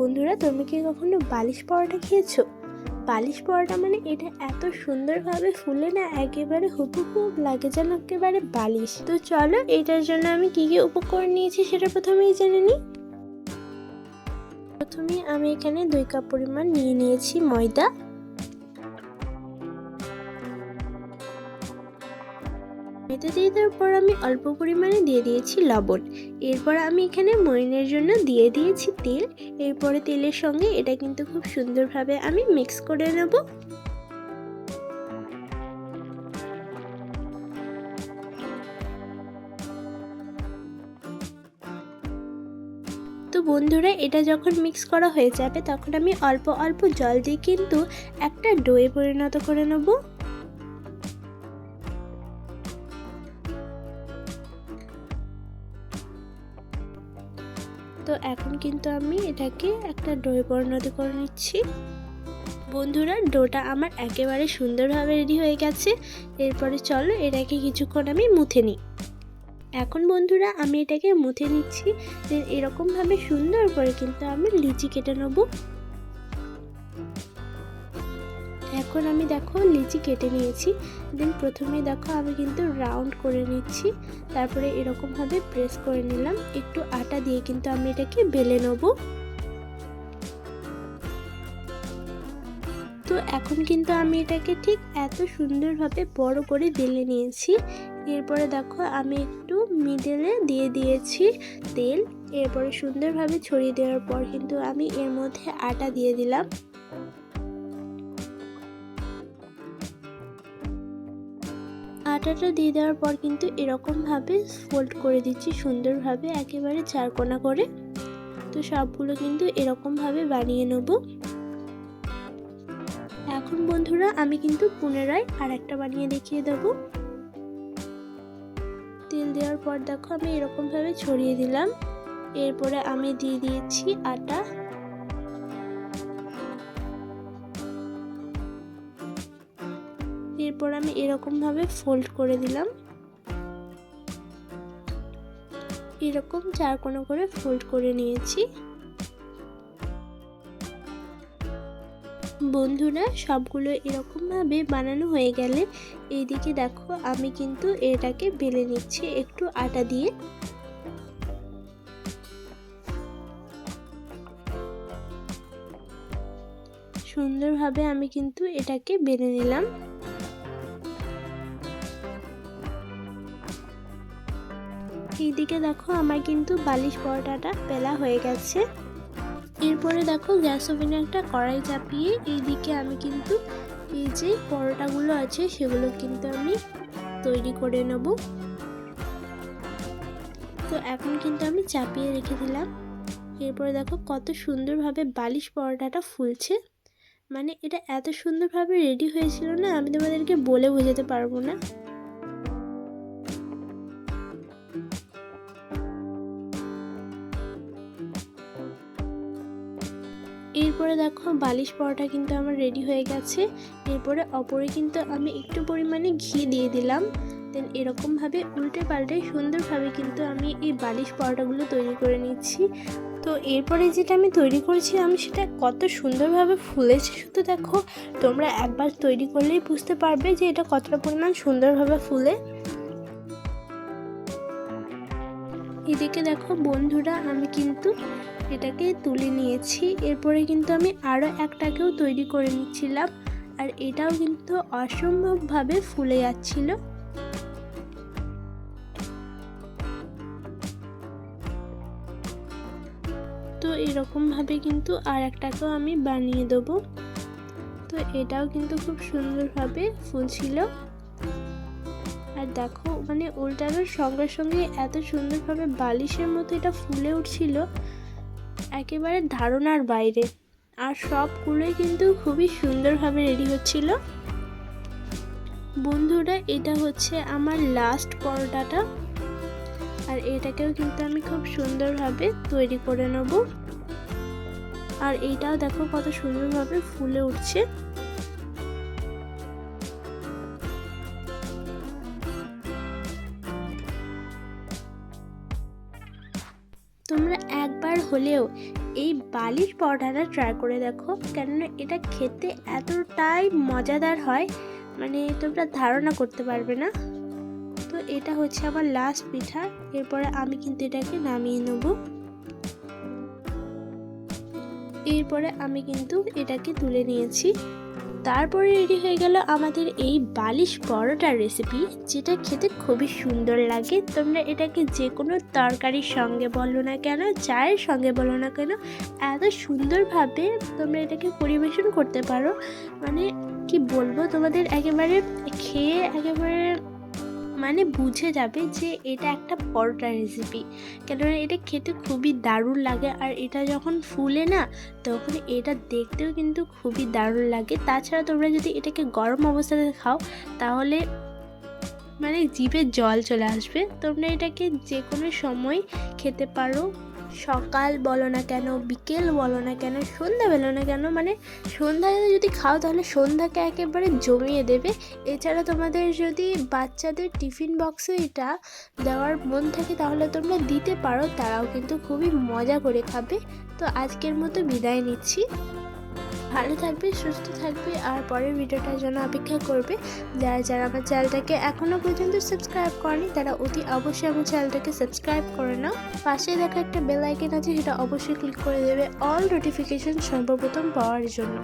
বন্ধুরা, তুমি কি কখনো বালিশ পরোটা খেয়েছো? বালিশ পরোটা মানে এটা এত সুন্দরভাবে ফুলে না, একেবারে হুবহু লাগে যেন একেবারে বালিশ। তো চলো, এটার জন্য আমি কি কি উপকরণ নিয়েছি সেটা প্রথমেই জেনে নিই। প্রথমে আমি এখানে দুই কাপ পরিমাণ নিয়ে নিয়েছি ময়দা। ময়দা দিয়ে পর আমি অল্প পরিমাণে দিয়ে দিয়েছি লবণ। এরপর আমি এখানে মরিনের জন্য দিয়ে দিয়েছি তেল। এরপরে তেলের সঙ্গে এটা কিন্তু খুব সুন্দরভাবে আমি মিক্স করে নেব। তো বন্ধুরা, এটা যখন মিক্স করা হয়ে যাবে, তখন আমি অল্প অল্প জল দিয়ে কিন্তু একটা ডোয়ে পরিণত করে নেব। এখন কিন্তু আমি এটাকে একটা ডোয়ে পরিণত করে নিচ্ছি। বন্ধুরা, ডোটা আমার একেবারে সুন্দরভাবে রেডি হয়ে গেছে। এরপরে চলো এটাকে কিছুক্ষণ আমি মুথে নিই। এখন বন্ধুরা, আমি এটাকে মুথে নিচ্ছি। এরকমভাবে সুন্দর করে কিন্তু আমি লিচি কেটে নেব। এখন আমি দেখো লিচি কেটে নিয়েছি। দেন প্রথমে দেখো আমি কিন্তু রাউন্ড করে নিচ্ছি। তারপরে এরকমভাবে প্রেস করে নিলাম। একটু আটা দিয়ে কিন্তু আমি এটাকে বেলে নেব। তো এখন কিন্তু আমি এটাকে ঠিক এত সুন্দরভাবে বড় করে বেলে নিয়েছি। এরপরে দেখো আমি একটু মিডেলে দিয়ে দিয়েছি তেল। এরপরে সুন্দরভাবে ছড়িয়ে দেওয়ার পর কিন্তু আমি এর মধ্যে আটা দিয়ে দিলাম। আটাটা দিয়ে দেওয়ার পর কিন্তু এরকমভাবে ফোল্ড করে দিচ্ছি সুন্দরভাবে, একেবারে চারকোনা করে। তো সবগুলো কিন্তু এরকমভাবে বানিয়ে নেব। এখন বন্ধুরা আমি কিন্তু পুনরায় আর একটা বানিয়ে দেখিয়ে দেব। তেল দেওয়ার পর দেখো আমি এরকমভাবে ছড়িয়ে দিলাম। এরপরে আমি দিয়ে দিয়েছি আটা। এরপর আমি এরকমভাবে ফোল্ড করে দিলাম। এরকম চার কোনো করে ফোল্ড করে নিয়েছি। বন্ধুরা, সবগুলো এরকমভাবে বানানো হয়ে গেলে এইদিকে দেখো আমি কিন্তু এটাকে বেলে নিচ্ছি একটু আটা দিয়ে। সুন্দরভাবে আমি কিন্তু এটাকে বেলে নিলাম। এইদিকে দেখো আমার কিন্তু বালিশ পরোটাটা বেলা হয়ে গেছে। এরপরে দেখো গ্যাস ওভেনে একটা কড়াই চাপিয়ে এইদিকে আমি কিন্তু এই যে পরোটাগুলো আছে সেগুলো কিন্তু আমি তৈরি করে নেব। তো এখন কিন্তু আমি চাপিয়ে রেখে দিলাম। এরপরে দেখো কত সুন্দরভাবে বালিশ পরোটাটা ফুলছে। মানে এটা এত সুন্দরভাবে রেডি হয়েছিল না, আমি তোমাদেরকে বলে বোঝাতে পারব না। এরপরে দেখো বালিশ পরোটা কিন্তু আমার রেডি হয়ে গেছে। এরপরে অপরে কিন্তু আমি একটু পরিমাণে ঘি দিয়ে দিলাম। দেন এরকমভাবে উল্টে পাল্টে সুন্দরভাবে কিন্তু আমি এই বালিশ পরোটাগুলো তৈরি করে নিচ্ছি। তো এরপরে যেটা আমি তৈরি করেছি আমি সেটা কত সুন্দরভাবে ফুলেছে। শুধু দেখো, তোমরা একবার তৈরি করলেই বুঝতে পারবে যে এটা কতটা পরিমাণ সুন্দরভাবে ফুলে। এদিকে দেখো বন্ধুরা, আমি কিন্তু এটাকে তুলে নিয়েছি। এরপরে কিন্তু আমি আরও একটাকেও তৈরি করে নিচ্ছিলাম। আর এটাও কিন্তু অসম্ভবভাবে ফুলে যাচ্ছিল। তো এরকমভাবে কিন্তু আর একটাকেও আমি বানিয়ে দেবো। তো এটাও কিন্তু খুব সুন্দরভাবে ফুলছিল। আর দেখো মানে উল্টানোর সঙ্গে সঙ্গে এত সুন্দরভাবে বালিশের মতো এটা ফুলে উঠছিল। একেবারে ধারণার বাইরে। আর সবগুলোই কিন্তু খুবই সুন্দরভাবে রেডি হচ্ছিল। বন্ধুরা, এটা হচ্ছে আমার লাস্ট পরোটাটা। আর এটাকেও কিন্তু আমি খুব সুন্দরভাবে তৈরি করে নেব। আর এইটাও দেখো কত সুন্দরভাবে ফুলে উঠছে। তোমরা একবার হলেও এই বালিশ পরোটাটা ট্রাই করে দেখো। কেননা এটা খেতে এতটাই মজাদার হয় মানে তোমরা ধারণা করতে পারবে না। তো এটা হচ্ছে আমার লাস্ট পিঠা, এরপরে আমি কিন্তু এটাকে নামিয়ে নেব। এরপরে আমি কিন্তু এটাকে তুলে নিয়েছি। তারপরে রেডি হয়ে গেল আমাদের এই বালিশ পরোটার রেসিপি যেটা খেতে খুবই সুন্দর লাগে। তোমরা এটাকে যে কোনো তরকারির সঙ্গে বলো না কেন, চায়ের সঙ্গে বলো না কেন, এত সুন্দরভাবে তোমরা এটাকে পরিবেশন করতে পারো। মানে কি বলব, তোমাদের একেবারে খেয়ে একেবারে মানে বুঝে যাবে যে এটা একটা পরোটা রেসিপি কেননা এটা খেতে খুবই দারুণ লাগে আর এটা যখন ফুলে না, তখন এটা দেখতেও কিন্তু খুবই দারুণ লাগে। তাছাড়া তোমরা যদি এটাকে গরম অবস্থাতে খাও, তাহলে মানে জিভে জল চলে আসবে। তোমরা এটাকে যে কোনো সময় খেতে পারো। সকাল বলো না কেন, বিকেল বলো না কেন, সন্ধ্যা বলো না কেন মানে সন্ধ্যা যদি খাও তাহলে সন্ধ্যাকে একেবারে জমিয়ে দেবে। এছাড়া তোমাদের যদি বাচ্চাদের টিফিন বক্সে এটা দেওয়ার মন থাকে তাহলে তোমরা দিতে পারো, তারাও কিন্তু খুবই মজা করে খাবে। তো আজকের মতো বিদায় নিচ্ছি। ভালো থাকবে, সুস্থ থাকবে আর পরের ভিডিওটার জন্য অপেক্ষা করবে। যারা যারা আমার চ্যানেলটাকে এখনও পর্যন্ত সাবস্ক্রাইব করেনি, তারা অতি অবশ্যই আমার চ্যানেলটাকে সাবস্ক্রাইব করে নাও। পাশে দেখা একটা বেল আইকন আছে, সেটা অবশ্যই ক্লিক করে দেবে অল নোটিফিকেশন সর্বপ্রথম পাওয়ার জন্য।